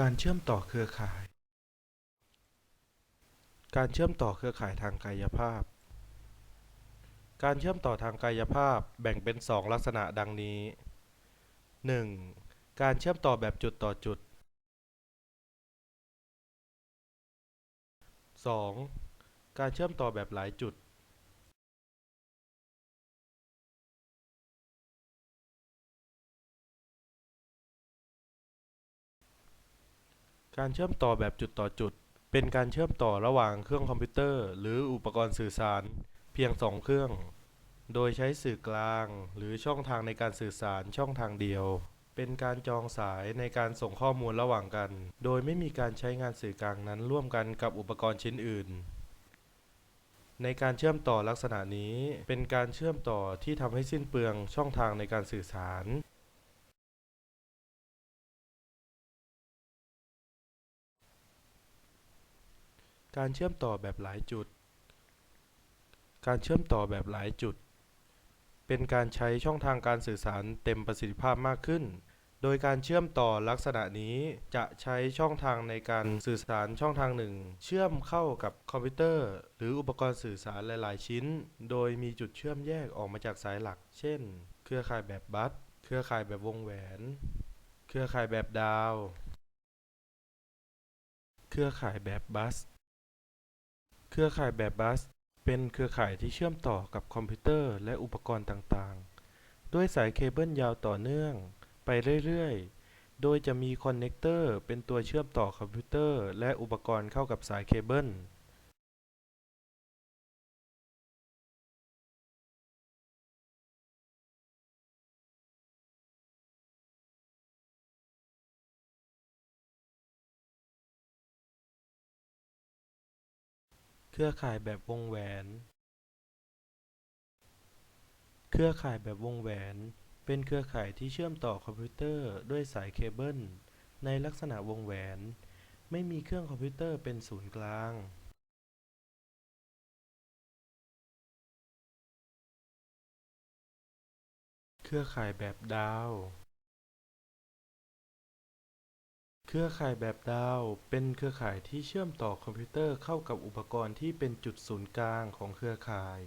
การเชื่อมต่อเครือข่าย การเชื่อมต่อเครือข่ายทางกายภาพ การเชื่อมต่อทางกายภาพแบ่งเป็นสองลักษณะดังนี้ 1. การเชื่อมต่อแบบจุดต่อจุด 2. การเชื่อมต่อแบบหลายจุด การเชื่อมต่อแบบจุดต่อจุด เป็นการเชื่อมต่อระหว่างเครื่องคอมพิวเตอร์ หรืออุปกรณ์สื่อสาร เพียงสองเครื่อง โดยใช้สื่อกลางหรือช่องทางในการสื่อสารช่องทางเดียว เป็นการจองสายในการส่งข้อมูลระหว่างกัน โดยไม่มีการใช้งานสื่อกลางนั้นร่วมกันกับอุปกรณ์ชิ้นอื่น ในการเชื่อมต่อลักษณะนี้ เป็นการเชื่อมต่อที่ทำให้สิ้นเปลืองช่องทางในการสื่อสาร การเชื่อมต่อแบบหลายจุด การเชื่อมต่อแบบหลายจุด เป็นการใช้ช่องทางการสื่อสารเต็มประสิทธิภาพมากขึ้น โดยการเชื่อมต่อลักษณะนี้จะใช้ช่องทางในการสื่อสารช่องทางหนึ่ง เชื่อมเข้ากับคอมพิวเตอร์ หรืออุปกรณ์สื่อสารหลาย ๆ ชิ้น โดยมีจุดเชื่อมแยกออกมาจากสายหลัก เช่น เครือข่ายแบบบัส เครือข่ายแบบวงแหวน เครือข่ายแบบดาว เครือข่ายแบบบัส เครือข่ายแบบบัส เป็นเครือข่ายที่เชื่อมต่อกับคอมพิวเตอร์และอุปกรณ์ต่างๆ ด้วยสายเคเบิลยาวต่อเนื่อง ไปเรื่อยๆ โดยจะมีคอนเนคเตอร์เป็นตัวเชื่อมต่อคอมพิวเตอร์และอุปกรณ์เข้ากับสายเคเบิล เครือข่ายแบบวงแหวน เครือข่ายแบบวงแหวน เป็นเครือข่ายที่เชื่อมต่อคอมพิวเตอร์ด้วยสายเคเบิลในลักษณะวงแหวน ไม่มีเครื่องคอมพิวเตอร์เป็นศูนย์กลางเครือข่ายแบบดาว เครือข่ายแบบดาว เป็นเครือข่ายที่เชื่อมต่อคอมพิวเตอร์เข้ากับอุปกรณ์ที่เป็นจุดศูนย์กลางของเครือข่าย